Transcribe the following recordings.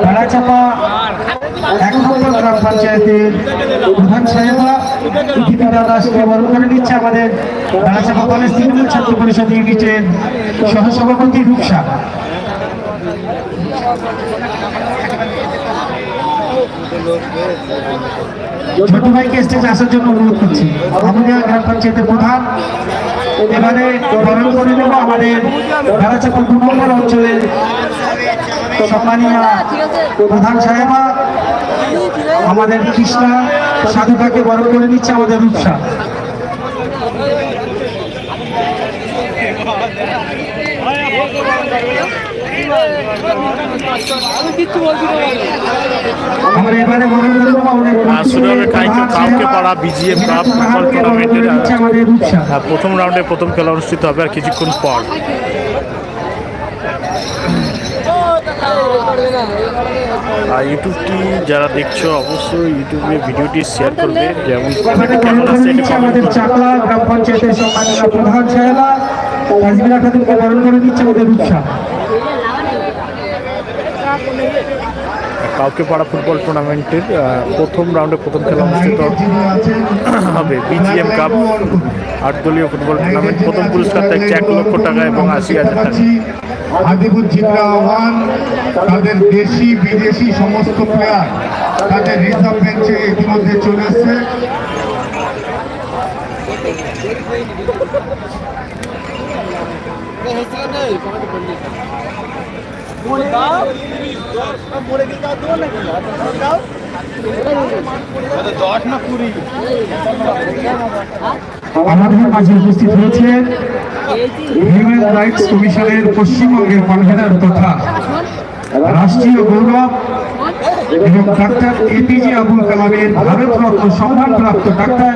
বেড়াচাপা এক নম্বর গ্রাম পঞ্চায়েতের প্রধান সাহেবা, দীপিকা বরণ করে নিচ্ছে আমাদের বেড়াচাপা কলেজ তৃণমূল ছাত্র পরিষদ ইউনিটের সহসভাপতি রূপসা। ছোট ভাইকে স্টেজে আসার জন্য অনুরোধ করছি। আমাদের গ্রাম পঞ্চায়েতের প্রধান, এবারে বরণ করে নেব আমাদের বেড়াচাপা দু নম্বর অঞ্চলের সম্মানীয় প্রধান সাহেবা আমাদের কৃষ্ণা সাধুকাকে বরণ করে নিচ্ছে আমাদের রূপসা। কাউকে পাড়া ফুটবল টুর্নামেন্টের, হ্যাঁ, প্রথম রাউন্ডে প্রথম খেলা অনুষ্ঠিত হবে আর কিছুক্ষণ পর। আর ইউটিউবটি যারা দেখছ অবশ্যই ইউটিউবে ভিডিওটি শেয়ার করবে। যেমন আমাদের চাকলা গ্রাম পঞ্চায়েতের সম্মানিত প্রধান সাহেবা তাজমিরা খাতুনকে বরণ করে দিচ্ছে আমাদের রূপসা কাউকে পাড়া ফুটবল টুর্নামেন্টের প্রথম রাউন্ডে প্রথম খেলা অনুষ্ঠিত হবে বিজিএম কাপ আট দলীয় ফুটবল টুর্নামেন্ট। প্রথম পুরস্কার থাকছে এক লক্ষ টাকা এবং আশি হাজার টাকা। আদিপুর জিতরা আহ্বান তাদের দেশি বিদেশি সমস্ত প্লেয়ার তাদের রিজার্ভ বেঞ্চে ইতিমধ্যে চলে এসছে। আমাদের মাঝে উপস্থিত হয়েছে হিউম্যান রাইটস কমিশনের পশ্চিমবঙ্গের কনভেনার তথা রাষ্ট্রীয় গৌরব এবং ডাক্তার এপিজে আবুল কালামের ভারতরত্ন সম্মানপ্রাপ্ত ডাক্তার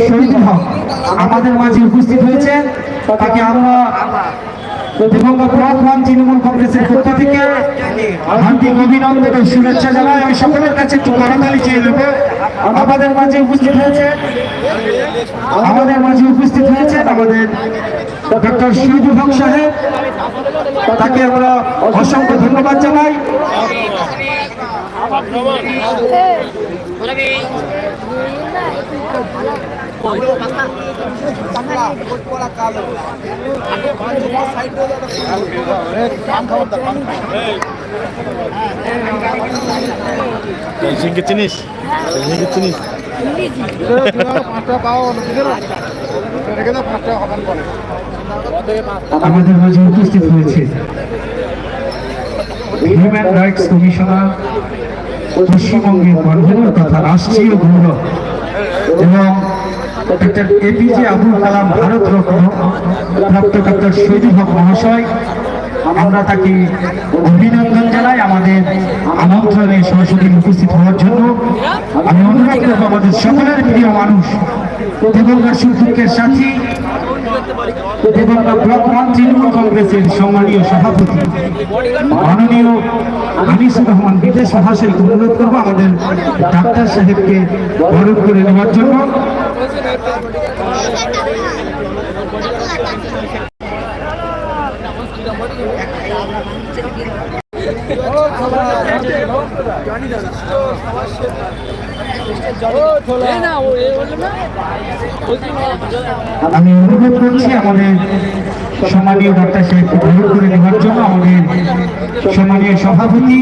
শহীদুল হক। আমাদের মাঝে উপস্থিত হয়েছেন তাকে আমরা দিবঙ্গত রহমান তৃণমূল কংগ্রেসের পক্ষ থেকে হার্দিক অভিনন্দন ও জানাই। আমি সকলের কাছে একটু করতালি চেয়ে নেব। আমাদের মাঝে উপস্থিত হয়েছে আমাদের মাঝে উপস্থিত হয়েছেন আমাদের ডক্টর হক সাহেব। তাকে আমরা অসংখ্য ধন্যবাদ জানাই। চিনিস? চিনিস? আমাদের মাঝে উপস্থিত হয়েছে হিউম্যান রাইটস কমিশনার, পশ্চিমবঙ্গের কনভেনর তথা রাষ্ট্রীয় গৌরব এবং এপিজে আবুল কালাম ভারত রত্ন ডক্টর শহীদুল হক মহাশয়। আমরা তাকে অভিনন্দন জানাই আমাদের আমন্ত্রণে সরাসরি উপস্থিত হওয়ার জন্য। আমি অনুরোধ করব আমাদের সকলের প্রিয় মানুষ দেবঙ্গা সুখের সাথী দেবঙ্গা ব্লক ওয়ান তৃণমূল কংগ্রেসের সম্মানীয় সভাপতি। মাননীয় আনিসুর রহমান বিদেশ মহাশয়কে অনুরোধ করব আমাদের ডাক্তার সাহেবকে বরণ করে নেওয়ার জন্য। আমি অনুরোধ করছি আমাদের সম্মানীয় সাহেবকে বরণ করে নেওয়ার জন্য আমাদের সম্মানীয় সভাপতি